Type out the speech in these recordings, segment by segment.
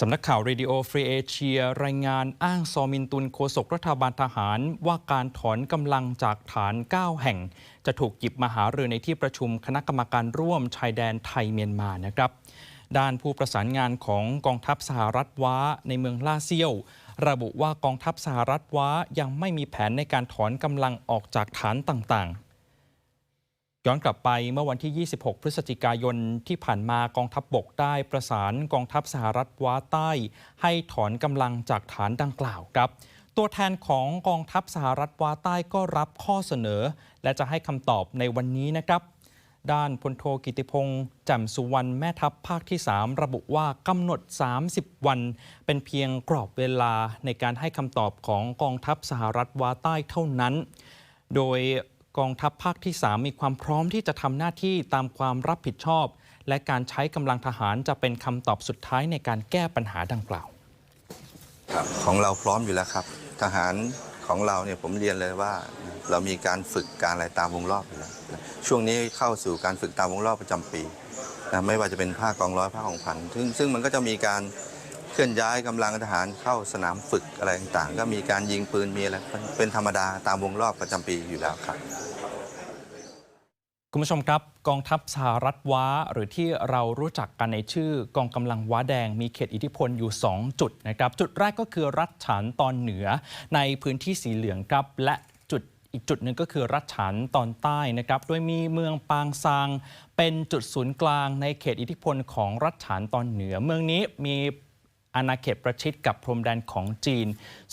สำนักข่าวเรดิโอฟรีเอเชียรายงานอ้างซอมินตุนโฆษกรัฐบาลทหาร ว่าการถอนกำลังจากฐาน 9 แห่ง จะถูกหยิบมาหารือในที่ประชุมคณะกรรมการร่วมชายแดนไทยเมียนมานะครับ ด้านผู้ประสานงานของกองทัพสหรัฐว้าในเมืองล่าเซียว ระบุว่ากองทัพสหรัฐว้ายังไม่มีแผนในการถอนกำลังออกจากฐานต่างๆ ย้อนกลับไปเมื่อวันที่ 26 พฤศจิกายนที่ผ่านมากองทัพบบกได้ประสานกองทัพสหรัฐว้าใต้ ให้ถอนกำลังจากฐานดังกล่าวครับ ตัวแทนของกองทัพสหรัฐว้าใต้ก็รับข้อเสนอ และจะให้คำตอบในวันนี้นะครับ ด้านพลโทกิติพงษ์แจ่มสุวรรณแม่ทัพภาคที่ 3 ระบุว่ากำหนด 30 วัน เป็นเพียงกรอบเวลาในการให้คำตอบของกองทัพสหรัฐวาใต้เท่านั้น โดย กองทัพภาคที่ 3 มีความพร้อมที่จะทำหน้าที่ตามความรับผิดชอบ และการใช้กำลังทหารจะเป็นคำตอบสุดท้ายในการแก้ปัญหาดังกล่าวครับของเราพร้อมอยู่แล้วครับ ทหารของเราเนี่ยผมเรียนเลยว่า เรามีการฝึกการอะไรตามวงรอบอยู่แล้วช่วงนี้เข้าสู่การฝึกตามวงรอบประจำปีนะไม่ว่าจะเป็นภาคกองร้อยภาคของพันซึ่งซึ่งมันก็จะมีการ เคลื่อนย้ายกำลังทหารเข้าสนามฝึกอะไรต่างๆ ก็มีการยิงปืนมีอะไรเป็นธรรมดาตามวงรอบประจำปีอยู่แล้วครับคุณผู้ชมครับ กองทัพสหรัฐว้า หรือที่เรารู้จักกันในชื่อกองกำลังว้าแดงมีเขตอิทธิพลอยู่ 2 จุดนะครับ จุดแรกก็คือรัฐฉานตอนเหนือในพื้นที่สีเหลืองครับและจุดอีกจุดหนึ่งก็คือรัฐฉานตอนใต้นะครับ โดยมีเมืองปางซาง เป็นจุดศูนย์กลางในเขตอิทธิพลของรัฐฉานตอนเหนือ เมืองนี้มี อาณาเขตประชิดกับพรมแดนของจีน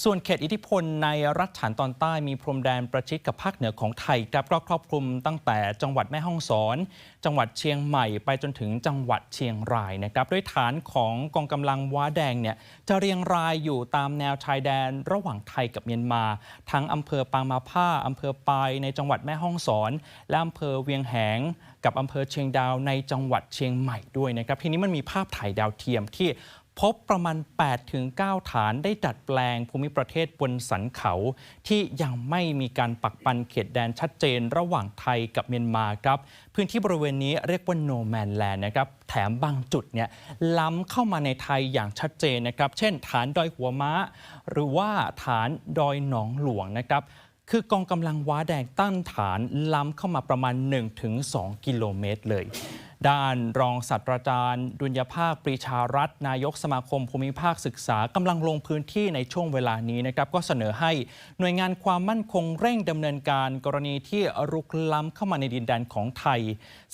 ส่วนเขตอิทธิพลในรัฐฉานตอนใต้มีพรมแดนประชิดกับภาคเหนือของไทยครับก็ครอบคลุมตั้งแต่จังหวัดแม่ฮ่องสอน จังหวัดเชียงใหม่ไปจนถึงจังหวัดเชียงรายนะครับด้วยฐานของกองกำลังว้าแดงเนี่ยจะเรียงรายอยู่ตามแนวชายแดนระหว่างไทยกับเมียนมา ทั้งอำเภอปางมาผ้าอำเภอปายในจังหวัดแม่ฮ่องสอน และอำเภอเวียงแหงกับอำเภอเชียงดาวในจังหวัดเชียงใหม่ด้วยนะครับทีนี้มันมีภาพถ่ายดาวเทียมที่ พบประมาณ 8-9 ฐานได้ดัดแปลงภูมิประเทศบนสันเขา ที่ยังไม่มีการปักปันเขตแดนชัดเจนระหว่างไทยกับเมียนมาครับ พื้นที่บริเวณนี้เรียกว่า no man land นะครับ แถมบางจุดเนี่ยล้ำเข้ามาในไทยอย่างชัดเจนนะครับ เช่น ฐานดอยหัวม้า หรือว่าฐานดอยหนองหลวงนะครับคือกองกำลังว้าแดงตั้งฐานล้ำเข้ามาประมาณ 1-2 กิโลเมตรเลย ด้านรองศาสตราจารย์ ดุลยภาคปรีชารัตนายกสมาคมภูมิภาคศึกษากำลังลงพื้นที่ในช่วงเวลานี้นะครับก็เสนอให้หน่วยงานความมั่นคงเร่งดำเนินการกรณีที่รุกล้ำเข้ามาในดินแดนของไทย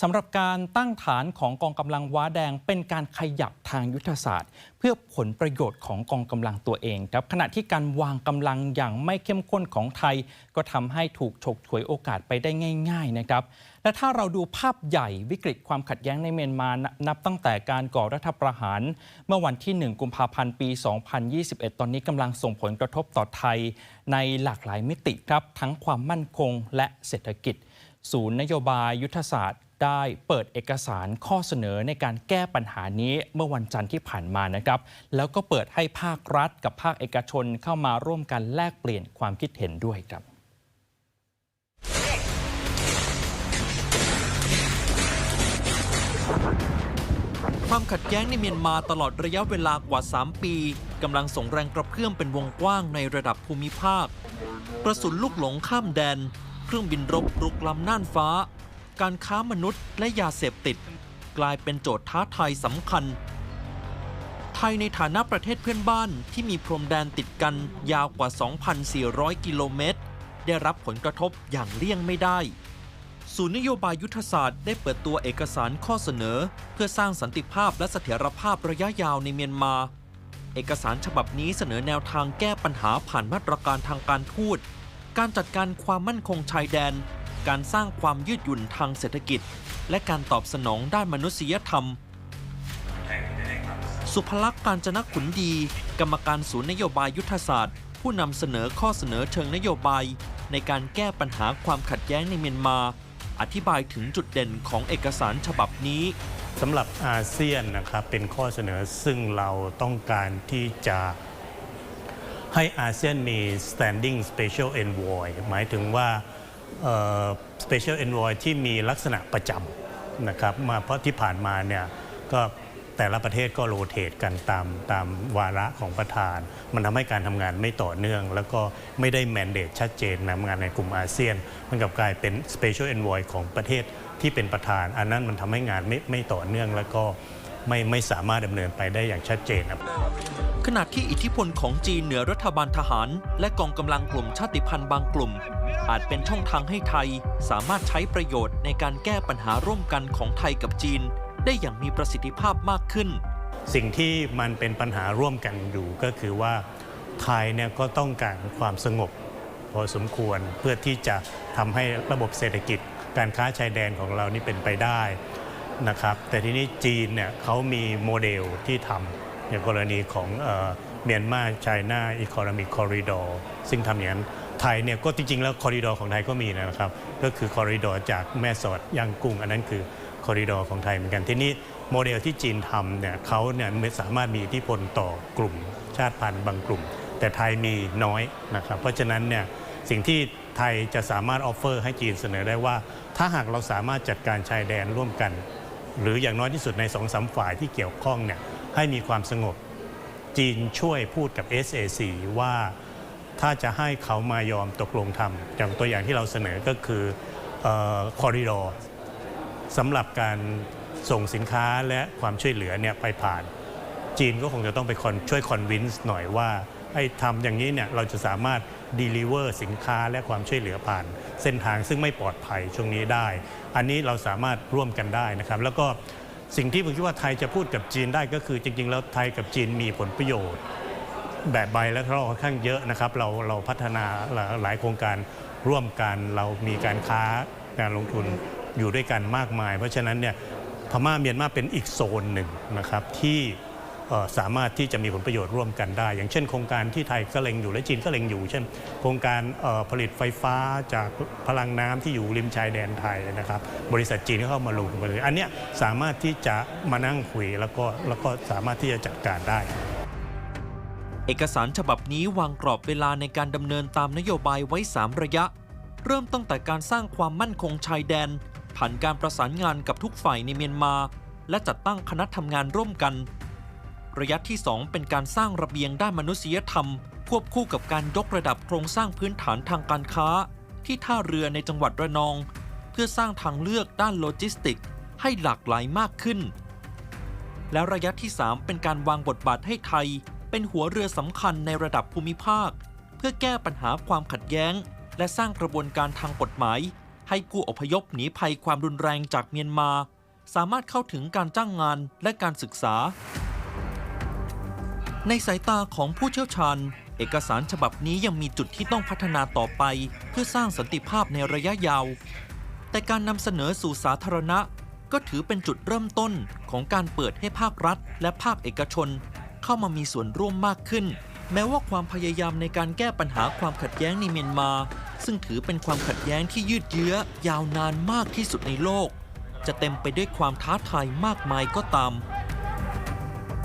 สำหรับการตั้งฐานของกองกำลังว้าแดงเป็นการขยับทางยุทธศาสตร์ เพื่อผลประโยชน์ของกองกำลังตัวเองครับขณะที่การวางกำลังอย่างไม่เข้มข้นของไทย ก็ทำให้ถูกฉกฉวยโอกาสไปได้ง่าย ๆ นะครับ และถ้าเราดูภาพใหญ่วิกฤตความขัดแย้งในเมียนมานับตั้งแต่การก่อรัฐประหาร เมื่อวันที่ 1 กุมภาพันธ์ปี 2021 ตอนนี้กำลังส่งผลกระทบต่อไทยในหลากหลายมิติครับ ทั้งความมั่นคงและเศรษฐกิจ ศูนย์นโยบายยุทธศาสตร์ได้เปิดเอกสารข้อเสนอในการแก้ปัญหานี้เมื่อวันจันทร์ที่ผ่านมานะครับ แล้วก็เปิดให้ภาครัฐกับภาคเอกชนเข้ามาร่วมกันแลกเปลี่ยนความคิดเห็นด้วยครับ ความขัดแย้งในเมียนมาตลอดระยะเวลากว่า 3 ปีกำลังส่งแรงกระเพื่อมเป็นวงกว้างในระดับภูมิภาค กระสุนลูกหลงข้ามแดน เครื่องบินรบรุกล้ำน่านฟ้า การค้ามนุษย์และยาเสพติด กลายเป็นโจทย์ท้าทายสำคัญ ไทยในฐานะประเทศเพื่อนบ้านที่มีพรมแดนติดกันยาวกว่า 2,400 กิโลเมตร ได้รับผลกระทบอย่างเลี่ยงไม่ได้ ศูนย์นโยบายยุทธศาสตร์ได้เปิดตัวเอกสารข้อเสนอ เพื่อสร้างสันติภาพและเสถียรภาพระยะยาวในเมียนมา เอกสารฉบับนี้เสนอแนวทางแก้ปัญหาผ่านมาตรการทางการทูต การจัดการความมั่นคงชายแดน การสร้างความยืดหยุ่นทางเศรษฐกิจ และการตอบสนองด้านมนุษยธรรม สุภลักษณ์การจนขุนดี กรรมการศูนย์นโยบายยุทธศาสตร์ ผู้นำเสนอข้อเสนอเชิงนโยบาย ในการแก้ปัญหาความขัดแย้งในเมียนมา อธิบายถึงจุดเด่นของเอกสารฉบับนี้สำหรับอาเซียนนะครับเป็นข้อเสนอซึ่งเราต้องการที่จะให้อาเซียนมี standing special envoy หมายถึงว่า special envoy ที่มีลักษณะประจำนะครับมาเพราะที่ผ่านมาเนี่ยก็ แต่ละประเทศก็โรเตทกันตามตามวาระของประธาน มันทำให้การทำงานไม่ต่อเนื่อง แล้วก็ไม่ได้แมนเดตชัดเจนนะงานในกลุ่มอาเซียน มันกลับกลายเป็น Special Envoy ของประเทศที่เป็นประธาน อันนั้นมันทำให้งานไม่ไม่ต่อเนื่องแล้วก็ไม่ไม่สามารถดำเนินไปได้อย่างชัดเจนครับขณะที่อิทธิพลของจีนเหนือรัฐบาลทหาร และกองกำลังกลุ่มชาติพันธุ์บางกลุ่ม อาจเป็นช่องทางให้ไทย สามารถใช้ประโยชน์ในการแก้ปัญหาร่วมกันของไทยกับจีน ได้อย่างมีประสิทธิภาพมากขึ้น สิ่งที่มันเป็นปัญหาร่วมกันอยู่ก็คือว่าไทยเนี่ยก็ต้องการความสงบพอสมควรเพื่อที่จะทำให้ระบบเศรษฐกิจ การค้าชายแดนของเรานี่เป็นไปได้นะครับ แต่ทีนี้จีนเนี่ยเขามีโมเดลที่ทำอย่างกรณีของเมียนมาไชน่าอีโคโนมิคคอริดอร์ซึ่งทำอย่างนั้นไทยเนี่ยก็จริงๆ แล้วคอริดอร์ของไทยก็มีนะครับ ก็คือคอริดอร์จากแม่สอดย่างกุ้ง อันนั้นคือ อริดอร์ของไทยเหมือนกัน ที่นี่โมเดลที่จีนทำเนี่ยเขาเนี่ยไม่สามารถมีอิทธิพลต่อกลุ่มชาติพันธุ์บางกลุ่ม แต่ไทยมีน้อยนะครับ เพราะฉะนั้นเนี่ยสิ่งที่ไทยจะสามารถออฟเฟอร์ให้จีนเสนอได้ว่า ถ้าหากเราสามารถจัดการชายแดนร่วมกัน หรืออย่างน้อยที่สุดในสองสามฝ่ายที่เกี่ยวข้องเนี่ยให้มีความสงบจีนช่วยพูดกับ SAC ว่าถ้าจะให้เขามายอมตกลงทำอย่างตัวอย่างที่เราเสนอก็คือคอริดอร์ สำหรับการส่งสินค้าและความช่วยเหลือเนี่ยไปผ่าน จีนก็คงจะต้องไปช่วยคอนวินส์หน่อยว่าไอ้ทำอย่างนี้เนี่ยเราจะสามารถ deliver สินค้าและความช่วยเหลือผ่าน เส้นทางซึ่งไม่ปลอดภัยช่วงนี้ได้ อันนี้เราสามารถร่วมกันได้นะครับ แล้วก็สิ่งที่ผมคิดว่าไทยจะพูดกับจีนได้ก็คือจริง ๆ แล้วไทยกับจีนมีผลประโยชน์ แบบใบและทรอค่อนข้างเยอะนะครับ เราเราพัฒนาหลายโครงการร่วมกันเรามีการค้าการลงทุน อยู่ด้วยกันมากมาย เพราะฉะนั้นเนี่ยพม่าเมียนมาเป็นอีกโซนหนึ่งนะครับที่สามารถที่จะมีผลประโยชน์ร่วมกันได้ อย่างเช่น โครงการที่ไทยก็เล็งอยู่และจีนก็เล็งอยู่ เช่น โครงการผลิตไฟฟ้าจากพลังน้ำที่อยู่ริมชายแดนไทยนะครับ บริษัทจีนก็เข้ามาลงทุนอันนี้สามารถที่จะมานั่งคุยแล้วก็แล้วก็สามารถที่จะจัดการได้ เอกสารฉบับนี้วางกรอบเวลาในการดำเนินตามนโยบายไว้ 3 ระยะ เริ่มตั้งแต่การสร้างความมั่นคงชายแดน ผ่านการประสานงานกับทุกฝ่ายในเมียนมา และจัดตั้งคณะทำงานร่วมกัน ระยะที่ 2 เป็นการสร้างระเบียงด้านมนุษยธรรม ควบคู่กับการยกระดับโครงสร้างพื้นฐานทางการค้า ที่ท่าเรือในจังหวัดระนอง เพื่อสร้างทางเลือกด้านโลจิสติกส์ให้หลากหลายมากขึ้น แล้วระยะที่ 3 เป็นการวางบทบาทให้ไทย เป็นหัวเรือสำคัญในระดับภูมิภาค เพื่อแก้ปัญหาความขัดแย้ง และสร้างกระบวนการทางกฎหมาย ให้ผู้อพยพหนีภัยความรุนแรงจากเมียนมา สามารถเข้าถึงการจ้างงานและการศึกษา ในสายตาของผู้เชี่ยวชาญ เอกสารฉบับนี้ยังมีจุดที่ต้องพัฒนาต่อไป เพื่อสร้างสันติภาพในระยะยาว แต่การนำเสนอสู่สาธารณะ ก็ถือเป็นจุดเริ่มต้นของการเปิดให้ภาครัฐ และภาคเอกชน เข้ามามีส่วนร่วมมากขึ้น แม้ว่าความพยายามในการแก้ปัญหาความขัดแย้งในเมียนมา ซึ่งถือเป็นความขัดแย้งที่ยืดเยื้อยาวนานมากที่สุดในโลก จะเต็มไปด้วยความท้าทายมากมายก็ตาม